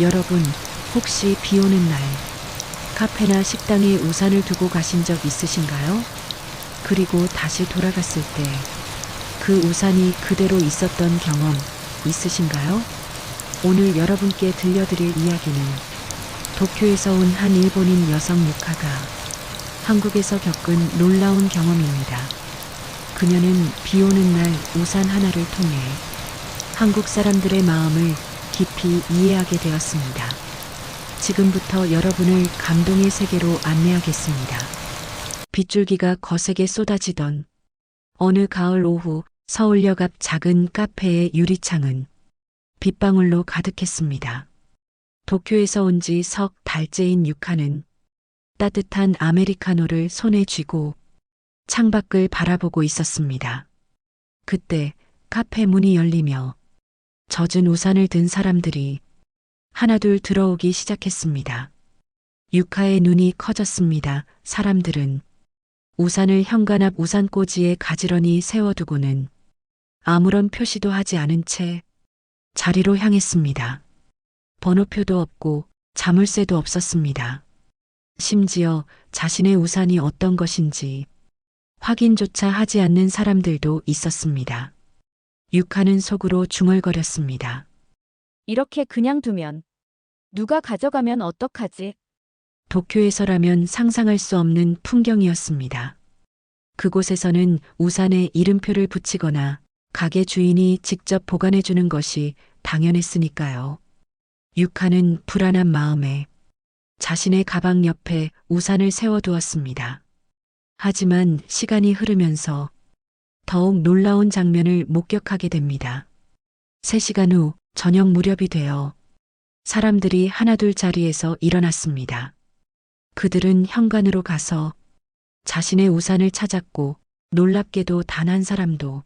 여러분, 혹시 비 오는 날, 카페나 식당에 우산을 두고 가신 적 있으신가요? 그리고 다시 돌아갔을 때, 그 우산이 그대로 있었던 경험 있으신가요? 오늘 여러분께 들려드릴 이야기는 도쿄에서 온 한 일본인 여성 유카가 한국에서 겪은 놀라운 경험입니다. 그녀는 비 오는 날 우산 하나를 통해 한국 사람들의 마음을 깊이 이해하게 되었습니다. 지금부터 여러분을 감동의 세계로 안내하겠습니다. 빗줄기가 거세게 쏟아지던 어느 가을 오후 서울역 앞 작은 카페의 유리창은 빗방울로 가득했습니다. 도쿄에서 온 지 석 달째인 유카는 따뜻한 아메리카노를 손에 쥐고 창밖을 바라보고 있었습니다. 그때 카페 문이 열리며 젖은 우산을 든 사람들이 하나둘 들어오기 시작했습니다. 유카의 눈이 커졌습니다. 사람들은 우산을 현관 앞 우산꽂이에 가지런히 세워두고는 아무런 표시도 하지 않은 채 자리로 향했습니다. 번호표도 없고 자물쇠도 없었습니다. 심지어 자신의 우산이 어떤 것인지 확인조차 하지 않는 사람들도 있었습니다. 유카는 속으로 중얼거렸습니다. 이렇게 그냥 두면 누가 가져가면 어떡하지? 도쿄에서라면 상상할 수 없는 풍경이었습니다. 그곳에서는 우산에 이름표를 붙이거나 가게 주인이 직접 보관해 주는 것이 당연했으니까요. 유카는 불안한 마음에 자신의 가방 옆에 우산을 세워두었습니다. 하지만 시간이 흐르면서 더욱 놀라운 장면을 목격하게 됩니다. 3시간 후 저녁 무렵이 되어 사람들이 하나둘 자리에서 일어났습니다. 그들은 현관으로 가서 자신의 우산을 찾았고 놀랍게도 단 한 사람도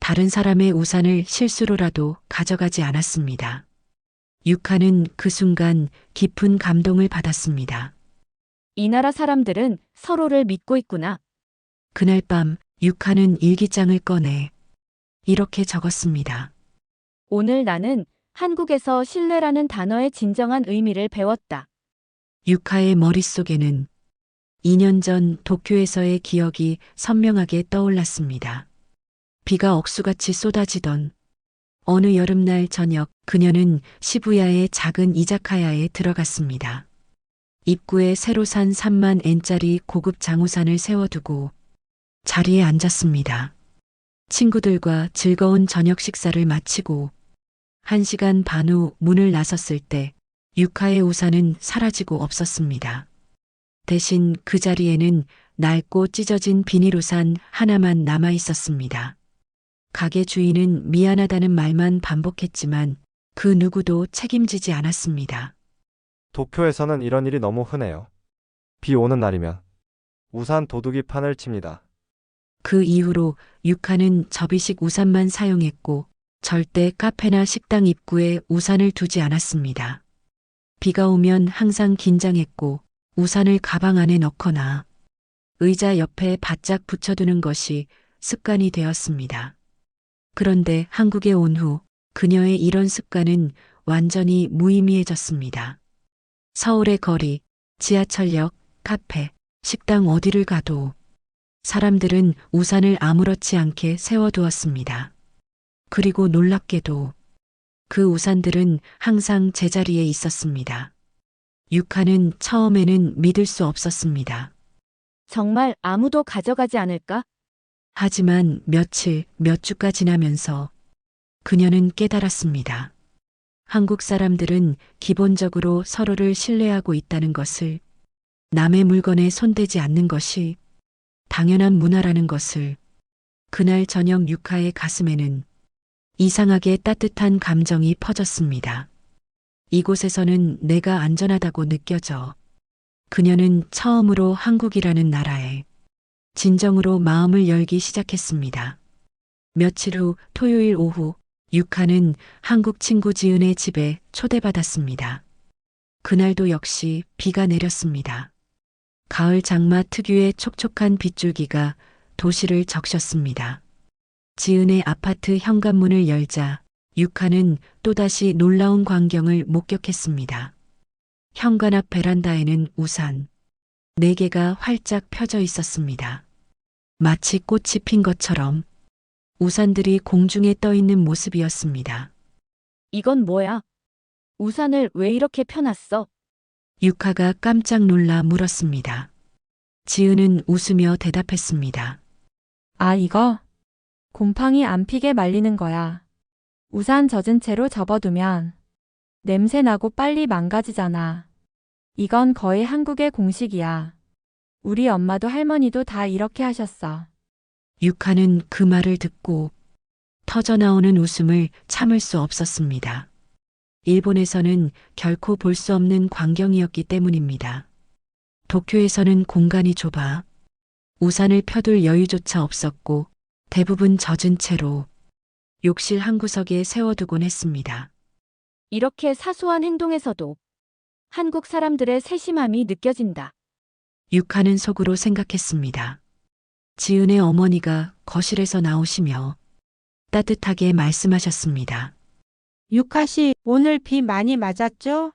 다른 사람의 우산을 실수로라도 가져가지 않았습니다. 유카는 그 순간 깊은 감동을 받았습니다. 이 나라 사람들은 서로를 믿고 있구나. 그날 밤 유카는 일기장을 꺼내 이렇게 적었습니다. 오늘 나는 한국에서 신뢰라는 단어의 진정한 의미를 배웠다. 유카의 머릿속에는 2년 전 도쿄에서의 기억이 선명하게 떠올랐습니다. 비가 억수같이 쏟아지던 어느 여름날 저녁 그녀는 시부야의 작은 이자카야에 들어갔습니다. 입구에 새로 산 3만 엔짜리 고급 장우산을 세워두고 자리에 앉았습니다. 친구들과 즐거운 저녁 식사를 마치고 1시간 반 후 문을 나섰을 때 유카의 우산은 사라지고 없었습니다. 대신 그 자리에는 낡고 찢어진 비닐 우산 하나만 남아 있었습니다. 가게 주인은 미안하다는 말만 반복했지만 그 누구도 책임지지 않았습니다. 도쿄에서는 이런 일이 너무 흔해요. 비 오는 날이면 우산 도둑이 판을 칩니다. 그 이후로 유카는 접이식 우산만 사용했고 절대 카페나 식당 입구에 우산을 두지 않았습니다. 비가 오면 항상 긴장했고 우산을 가방 안에 넣거나 의자 옆에 바짝 붙여두는 것이 습관이 되었습니다. 그런데 한국에 온 후 그녀의 이런 습관은 완전히 무의미해졌습니다. 서울의 거리, 지하철역, 카페, 식당 어디를 가도 사람들은 우산을 아무렇지 않게 세워두었습니다. 그리고 놀랍게도 그 우산들은 항상 제자리에 있었습니다. 유카는 처음에는 믿을 수 없었습니다. 정말 아무도 가져가지 않을까? 하지만 며칠, 몇 주가 지나면서 그녀는 깨달았습니다. 한국 사람들은 기본적으로 서로를 신뢰하고 있다는 것을 남의 물건에 손대지 않는 것이 당연한 문화라는 것을 그날 저녁 유카의 가슴에는 이상하게 따뜻한 감정이 퍼졌습니다. 이곳에서는 내가 안전하다고 느껴져 그녀는 처음으로 한국이라는 나라에 진정으로 마음을 열기 시작했습니다. 며칠 후 토요일 오후 유카는 한국 친구 지은의 집에 초대받았습니다. 그날도 역시 비가 내렸습니다. 가을 장마 특유의 촉촉한 빗줄기가 도시를 적셨습니다. 지은의 아파트 현관문을 열자 육하는 또다시 놀라운 광경을 목격했습니다. 현관 앞 베란다에는 우산 네 개가 활짝 펴져 있었습니다. 마치 꽃이 핀 것처럼 우산들이 공중에 떠 있는 모습이었습니다. 이건 뭐야? 우산을 왜 이렇게 펴놨어? 육하가 깜짝 놀라 물었습니다. 지은은 웃으며 대답했습니다. 아, 이거? 곰팡이 안 피게 말리는 거야. 우산 젖은 채로 접어두면 냄새 나고 빨리 망가지잖아. 이건 거의 한국의 공식이야. 우리 엄마도 할머니도 다 이렇게 하셨어. 육하는 그 말을 듣고 터져나오는 웃음을 참을 수 없었습니다. 일본에서는 결코 볼 수 없는 광경이었기 때문입니다. 도쿄에서는 공간이 좁아 우산을 펴둘 여유조차 없었고 대부분 젖은 채로 욕실 한 구석에 세워두곤 했습니다. 이렇게 사소한 행동에서도 한국 사람들의 세심함이 느껴진다. 육하는 속으로 생각했습니다. 지은의 어머니가 거실에서 나오시며 따뜻하게 말씀하셨습니다. 유카 씨, 오늘 비 많이 맞았죠?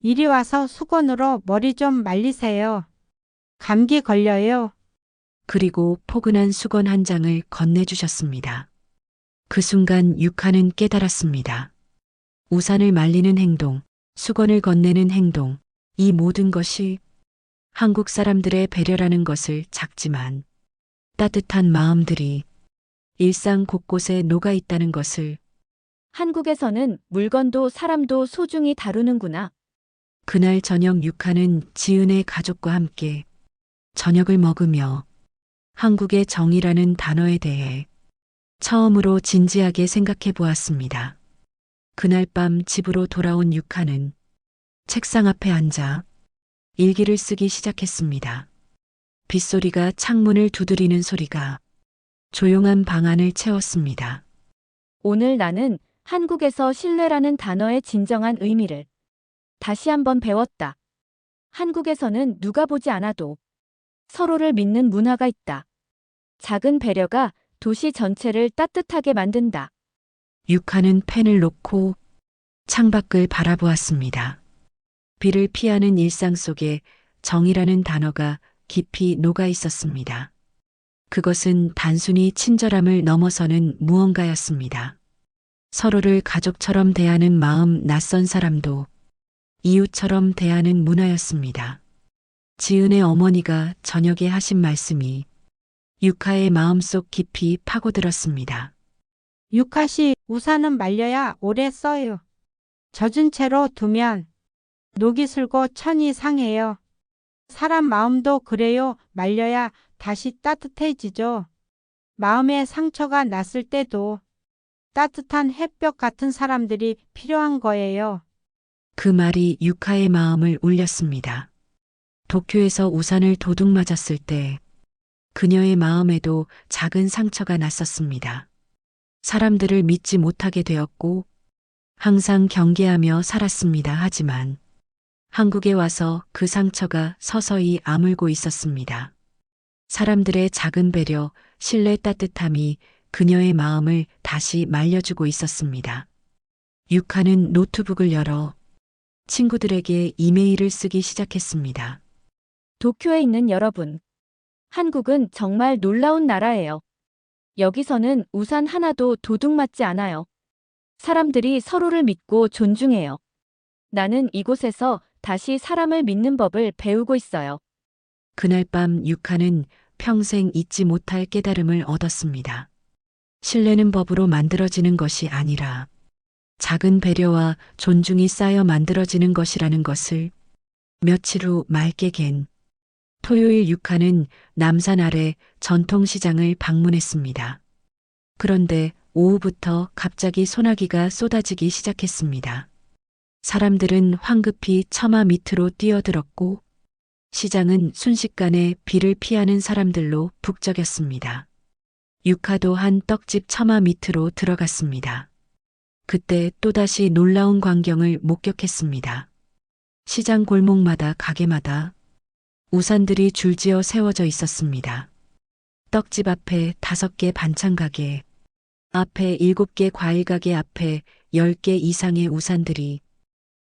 이리 와서 수건으로 머리 좀 말리세요. 감기 걸려요. 그리고 포근한 수건 한 장을 건네주셨습니다. 그 순간 육하는 깨달았습니다. 우산을 말리는 행동, 수건을 건네는 행동, 이 모든 것이 한국 사람들의 배려라는 것을 작지만 따뜻한 마음들이 일상 곳곳에 녹아 있다는 것을 한국에서는 물건도 사람도 소중히 다루는구나. 그날 저녁 육하는 지은의 가족과 함께 저녁을 먹으며 한국의 정이라는 단어에 대해 처음으로 진지하게 생각해 보았습니다. 그날 밤 집으로 돌아온 육하는 책상 앞에 앉아 일기를 쓰기 시작했습니다. 빗소리가 창문을 두드리는 소리가 조용한 방 안을 채웠습니다. 오늘 나는 한국에서 신뢰라는 단어의 진정한 의미를 다시 한번 배웠다. 한국에서는 누가 보지 않아도 서로를 믿는 문화가 있다. 작은 배려가 도시 전체를 따뜻하게 만든다. 육하는 펜을 놓고 창밖을 바라보았습니다. 비를 피하는 일상 속에 정이라는 단어가 깊이 녹아 있었습니다. 그것은 단순히 친절함을 넘어서는 무언가였습니다. 서로를 가족처럼 대하는 마음 낯선 사람도 이웃처럼 대하는 문화였습니다. 지은의 어머니가 저녁에 하신 말씀이 육하의 마음속 깊이 파고들었습니다. 유카 씨, 우산은 말려야 오래 써요. 젖은 채로 두면 녹이 슬고 천이 상해요. 사람 마음도 그래요. 말려야 다시 따뜻해지죠. 마음에 상처가 났을 때도 따뜻한 햇볕 같은 사람들이 필요한 거예요. 그 말이 유카의 마음을 울렸습니다. 도쿄에서 우산을 도둑 맞았을 때 그녀의 마음에도 작은 상처가 났었습니다. 사람들을 믿지 못하게 되었고 항상 경계하며 살았습니다. 하지만 한국에 와서 그 상처가 서서히 아물고 있었습니다. 사람들의 작은 배려, 신뢰 따뜻함이 그녀의 마음을 다시 말려주고 있었습니다. 유카는 노트북을 열어 친구들에게 이메일을 쓰기 시작했습니다. 도쿄에 있는 여러분. 한국은 정말 놀라운 나라예요. 여기서는 우산 하나도 도둑 맞지 않아요. 사람들이 서로를 믿고 존중해요. 나는 이곳에서 다시 사람을 믿는 법을 배우고 있어요. 그날 밤 유카는 평생 잊지 못할 깨달음을 얻었습니다. 신뢰는 법으로 만들어지는 것이 아니라 작은 배려와 존중이 쌓여 만들어지는 것이라는 것을 며칠 후 맑게 갠 토요일 유카는 남산 아래 전통시장을 방문했습니다. 그런데 오후부터 갑자기 소나기가 쏟아지기 시작했습니다. 사람들은 황급히 처마 밑으로 뛰어들었고 시장은 순식간에 비를 피하는 사람들로 북적였습니다. 유카도 한 떡집 처마 밑으로 들어갔습니다. 그때 또다시 놀라운 광경을 목격했습니다. 시장 골목마다 가게마다 우산들이 줄지어 세워져 있었습니다. 떡집 앞에 다섯 개 반찬 가게, 앞에 7개 과일 가게 앞에 10개 이상의 우산들이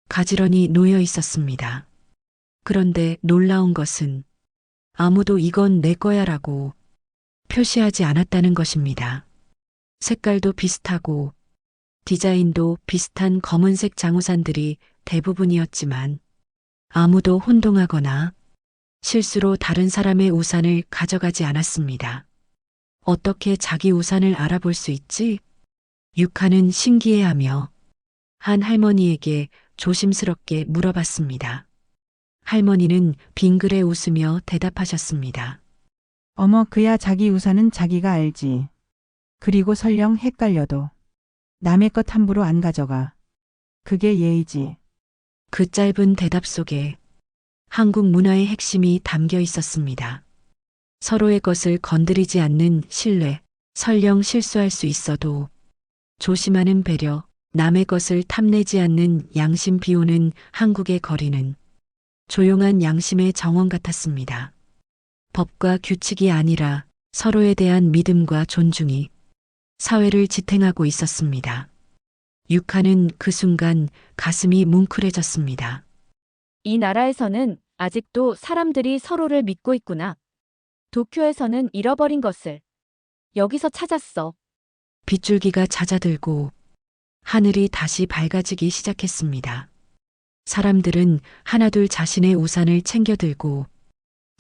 가지런히 놓여 있었습니다. 그런데 놀라운 것은 아무도 이건 내 거야 라고 표시하지 않았다는 것입니다. 색깔도 비슷하고 디자인도 비슷한 검은색 장우산들이 대부분이었지만 아무도 혼동하거나 실수로 다른 사람의 우산을 가져가지 않았습니다. 어떻게 자기 우산을 알아볼 수 있지? 육하는 신기해하며 한 할머니에게 조심스럽게 물어봤습니다. 할머니는 빙그레 웃으며 대답하셨습니다. 어머, 그야 자기 우산은 자기가 알지. 그리고 설령 헷갈려도 남의 것 함부로 안 가져가. 그게 예의지. 그 짧은 대답 속에 한국 문화의 핵심이 담겨 있었습니다. 서로의 것을 건드리지 않는 신뢰, 설령 실수할 수 있어도 조심하는 배려, 남의 것을 탐내지 않는 양심 비우는 한국의 거리는 조용한 양심의 정원 같았습니다. 법과 규칙이 아니라 서로에 대한 믿음과 존중이 사회를 지탱하고 있었습니다. 육하는 그 순간 가슴이 뭉클해졌습니다. 이 나라에서는 아직도 사람들이 서로를 믿고 있구나. 도쿄에서는 잃어버린 것을 여기서 찾았어. 빗줄기가 잦아들고 하늘이 다시 밝아지기 시작했습니다. 사람들은 하나둘 자신의 우산을 챙겨들고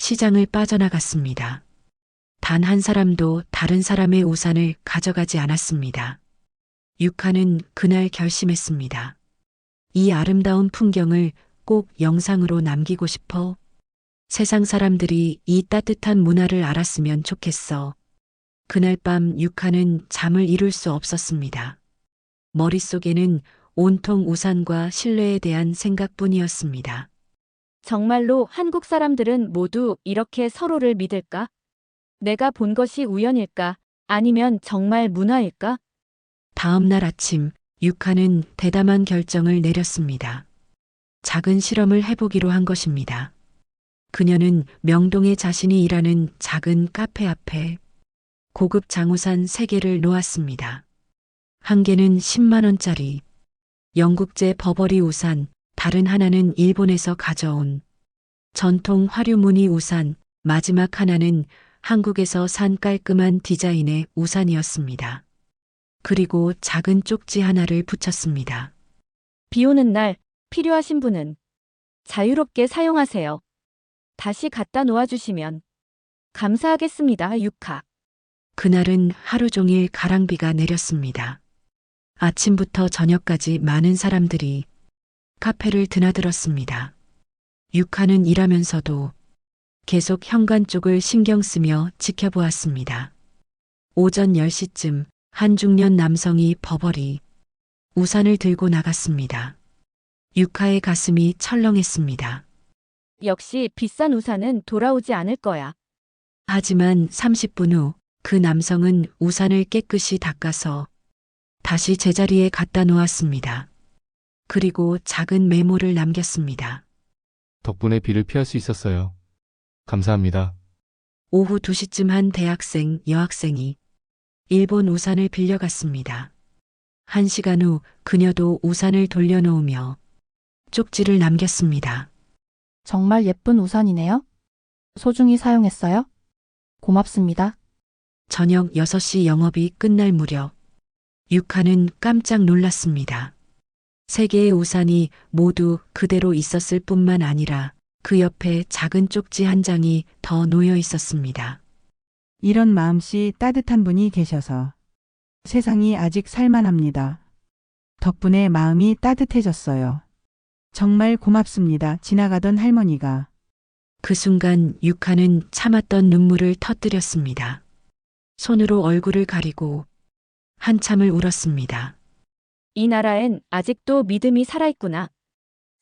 시장을 빠져나갔습니다. 단 한 사람도 다른 사람의 우산을 가져가지 않았습니다. 육하는 그날 결심했습니다. 이 아름다운 풍경을 꼭 영상으로 남기고 싶어. 세상 사람들이 이 따뜻한 문화를 알았으면 좋겠어. 그날 밤 육하는 잠을 이룰 수 없었습니다. 머릿속에는 온통 우산과 신뢰에 대한 생각뿐이었습니다. 정말로 한국 사람들은 모두 이렇게 서로를 믿을까? 내가 본 것이 우연일까? 아니면 정말 문화일까? 다음 날 아침 육하는 대담한 결정을 내렸습니다. 작은 실험을 해보기로 한 것입니다. 그녀는 명동에 자신이 일하는 작은 카페 앞에 고급 장우산 3개를 놓았습니다. 한 개는 10만원짜리, 영국제 버버리 우산, 다른 하나는 일본에서 가져온 전통 화류 무늬 우산, 마지막 하나는 한국에서 산 깔끔한 디자인의 우산이었습니다. 그리고 작은 쪽지 하나를 붙였습니다. 비 오는 날 필요하신 분은 자유롭게 사용하세요. 다시 갖다 놓아주시면 감사하겠습니다. 육하. 그날은 하루 종일 가랑비가 내렸습니다. 아침부터 저녁까지 많은 사람들이 카페를 드나들었습니다. 육하는 일하면서도 계속 현관 쪽을 신경 쓰며 지켜보았습니다. 오전 10시쯤 한 중년 남성이 버버리 우산을 들고 나갔습니다. 육하의 가슴이 철렁했습니다. 역시 비싼 우산은 돌아오지 않을 거야. 하지만 30분 후 그 남성은 우산을 깨끗이 닦아서 다시 제자리에 갖다 놓았습니다. 그리고 작은 메모를 남겼습니다. 덕분에 비를 피할 수 있었어요. 감사합니다. 오후 2시쯤 한 대학생, 여학생이 일본 우산을 빌려갔습니다. 한 시간 후 그녀도 우산을 돌려놓으며 쪽지를 남겼습니다. 정말 예쁜 우산이네요. 소중히 사용했어요. 고맙습니다. 저녁 6시 영업이 끝날 무렵 육하는 깜짝 놀랐습니다. 세 개의 우산이 모두 그대로 있었을 뿐만 아니라 그 옆에 작은 쪽지 한 장이 더 놓여 있었습니다. 이런 마음씨 따뜻한 분이 계셔서 세상이 아직 살만합니다. 덕분에 마음이 따뜻해졌어요. 정말 고맙습니다. 지나가던 할머니가 그 순간 육하는 참았던 눈물을 터뜨렸습니다. 손으로 얼굴을 가리고 한참을 울었습니다. 이 나라엔 아직도 믿음이 살아있구나.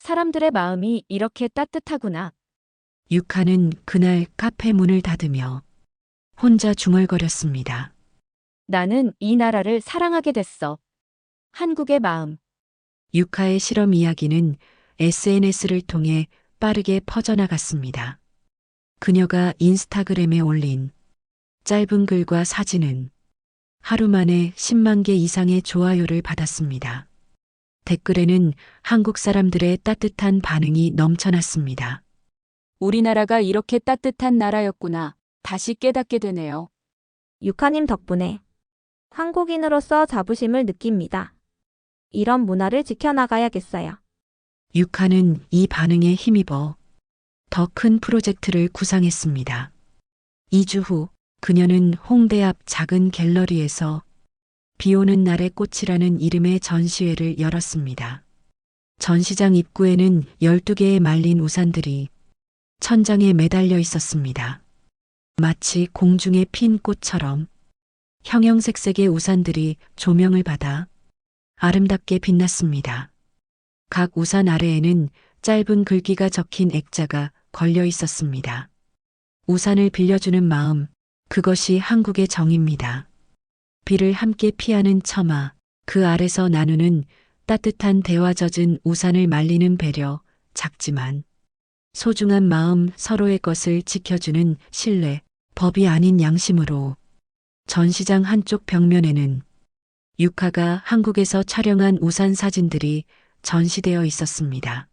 사람들의 마음이 이렇게 따뜻하구나. 육하는 그날 카페 문을 닫으며 혼자 중얼거렸습니다. 나는 이 나라를 사랑하게 됐어. 한국의 마음. 육하의 실험 이야기는 SNS를 통해 빠르게 퍼져나갔습니다. 그녀가 인스타그램에 올린 짧은 글과 사진은 하루 만에 10만 개 이상의 좋아요를 받았습니다. 댓글에는 한국 사람들의 따뜻한 반응이 넘쳐났습니다. 우리나라가 이렇게 따뜻한 나라였구나. 다시 깨닫게 되네요. 유카님 덕분에 한국인으로서 자부심을 느낍니다. 이런 문화를 지켜나가야겠어요. 유카는 이 반응에 힘입어 더 큰 프로젝트를 구상했습니다. 2주 후 그녀는 홍대 앞 작은 갤러리에서 비 오는 날의 꽃이라는 이름의 전시회를 열었습니다. 전시장 입구에는 12개의 말린 우산들이 천장에 매달려 있었습니다. 마치 공중에 핀 꽃처럼 형형색색의 우산들이 조명을 받아 아름답게 빛났습니다. 각 우산 아래에는 짧은 글귀가 적힌 액자가 걸려 있었습니다. 우산을 빌려주는 마음, 그것이 한국의 정입니다. 비를 함께 피하는 처마, 그 아래서 나누는 따뜻한 대화 젖은 우산을 말리는 배려, 작지만 소중한 마음 서로의 것을 지켜주는 신뢰, 법이 아닌 양심으로 전시장 한쪽 벽면에는 유카가 한국에서 촬영한 우산 사진들이 전시되어 있었습니다.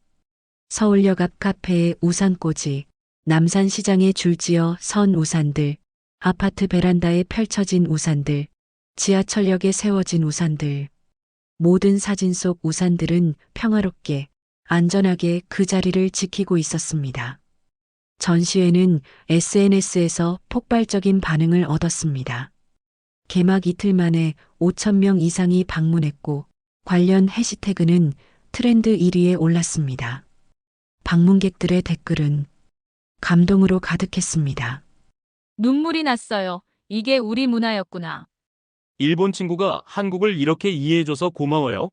서울역 앞 카페의 우산꽂이, 남산시장에 줄지어 선 우산들, 아파트 베란다에 펼쳐진 우산들, 지하철역에 세워진 우산들. 모든 사진 속 우산들은 평화롭게, 안전하게 그 자리를 지키고 있었습니다. 전시회는 SNS에서 폭발적인 반응을 얻었습니다. 개막 이틀 만에 5천명 이상이 방문했고, 관련 해시태그는 트렌드 1위에 올랐습니다. 방문객들의 댓글은 감동으로 가득했습니다. 눈물이 났어요. 이게 우리 문화였구나. 일본 친구가 한국을 이렇게 이해해줘서 고마워요.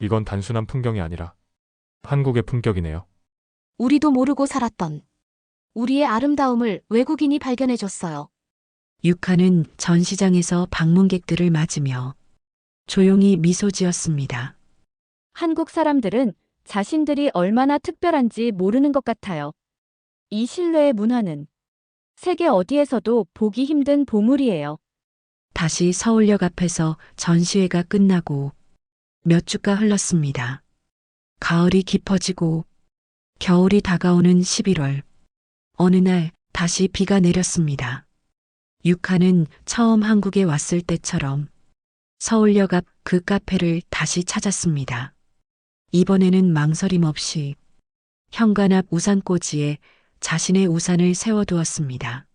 이건 단순한 풍경이 아니라 한국의 품격이네요. 우리도 모르고 살았던 우리의 아름다움을 외국인이 발견해줬어요. 유카는 전시장에서 방문객들을 맞으며 조용히 미소 지었습니다. 한국 사람들은 자신들이 얼마나 특별한지 모르는 것 같아요. 이 신뢰의 문화는 세계 어디에서도 보기 힘든 보물이에요. 다시 서울역 앞에서 전시회가 끝나고 몇 주가 흘렀습니다. 가을이 깊어지고 겨울이 다가오는 11월. 어느 날 다시 비가 내렸습니다. 유카는 처음 한국에 왔을 때처럼 서울역 앞 그 카페를 다시 찾았습니다. 이번에는 망설임 없이 현관 앞 우산꽂이에 자신의 우산을 세워두었습니다.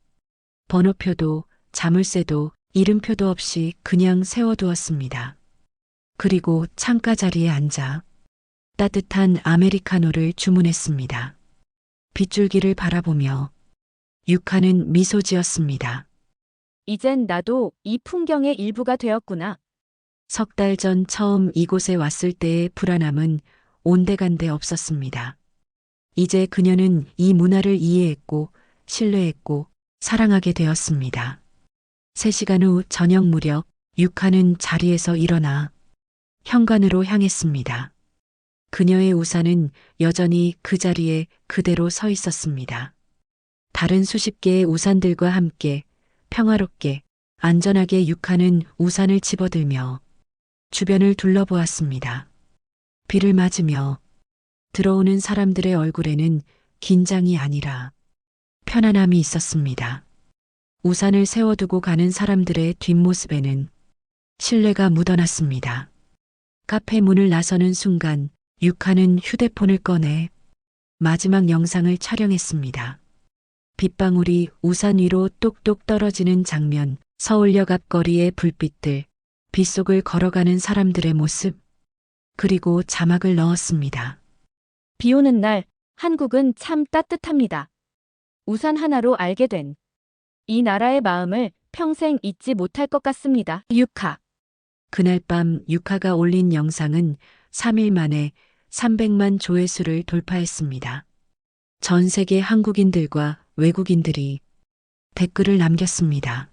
번호표도 자물쇠도 이름표도 없이 그냥 세워두었습니다. 그리고 창가 자리에 앉아 따뜻한 아메리카노를 주문했습니다. 빗줄기를 바라보며 유카는 미소 지었습니다. 이젠 나도 이 풍경의 일부가 되었구나. 석 달 전 처음 이곳에 왔을 때의 불안함은 온데간데 없었습니다. 이제 그녀는 이 문화를 이해했고 신뢰했고 사랑하게 되었습니다. 3시간 후 저녁 무렵 유카는 자리에서 일어나 현관으로 향했습니다. 그녀의 우산은 여전히 그 자리에 그대로 서 있었습니다. 다른 수십 개의 우산들과 함께 평화롭게 안전하게 유카는 우산을 집어들며 주변을 둘러보았습니다. 비를 맞으며 들어오는 사람들의 얼굴에는 긴장이 아니라 편안함이 있었습니다. 우산을 세워두고 가는 사람들의 뒷모습에는 신뢰가 묻어났습니다. 카페 문을 나서는 순간 유카는 휴대폰을 꺼내 마지막 영상을 촬영했습니다. 빗방울이 우산 위로 똑똑 떨어지는 장면, 서울역 앞거리의 불빛들, 빗속을 걸어가는 사람들의 모습, 그리고 자막을 넣었습니다. 비 오는 날 한국은 참 따뜻합니다. 우산 하나로 알게 된 이 나라의 마음을 평생 잊지 못할 것 같습니다. 유카. 그날 밤 유카가 올린 영상은 3일 만에 300만 조회수를 돌파했습니다. 전 세계 한국인들과 외국인들이 댓글을 남겼습니다.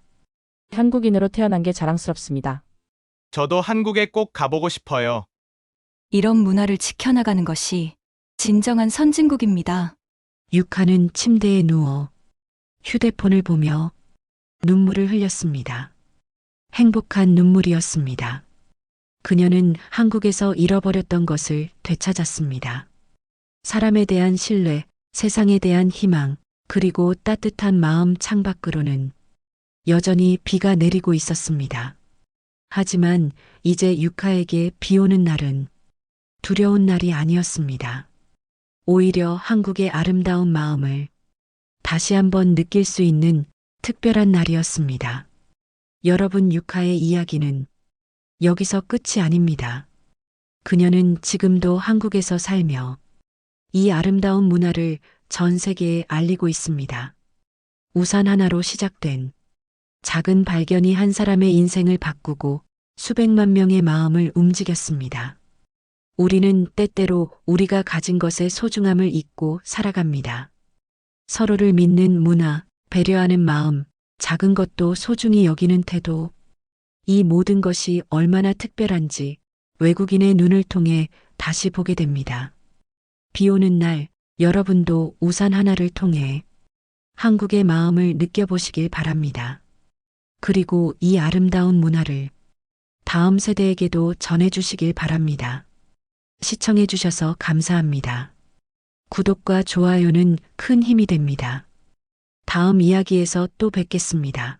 한국인으로 태어난 게 자랑스럽습니다. 저도 한국에 꼭 가보고 싶어요. 이런 문화를 지켜나가는 것이 진정한 선진국입니다. 유카는 침대에 누워 휴대폰을 보며 눈물을 흘렸습니다. 행복한 눈물이었습니다. 그녀는 한국에서 잃어버렸던 것을 되찾았습니다. 사람에 대한 신뢰, 세상에 대한 희망, 그리고 따뜻한 마음 창밖으로는 여전히 비가 내리고 있었습니다. 하지만 이제 유카에게 비 오는 날은 두려운 날이 아니었습니다. 오히려 한국의 아름다운 마음을 다시 한번 느낄 수 있는 특별한 날이었습니다. 여러분 유카의 이야기는 여기서 끝이 아닙니다. 그녀는 지금도 한국에서 살며 이 아름다운 문화를 전 세계에 알리고 있습니다. 우산 하나로 시작된 작은 발견이 한 사람의 인생을 바꾸고 수백만 명의 마음을 움직였습니다. 우리는 때때로 우리가 가진 것의 소중함을 잊고 살아갑니다. 서로를 믿는 문화, 배려하는 마음, 작은 것도 소중히 여기는 태도, 이 모든 것이 얼마나 특별한지 외국인의 눈을 통해 다시 보게 됩니다. 비 오는 날 여러분도 우산 하나를 통해 한국의 마음을 느껴보시길 바랍니다. 그리고 이 아름다운 문화를 다음 세대에게도 전해주시길 바랍니다. 시청해 주셔서 감사합니다. 구독과 좋아요는 큰 힘이 됩니다. 다음 이야기에서 또 뵙겠습니다.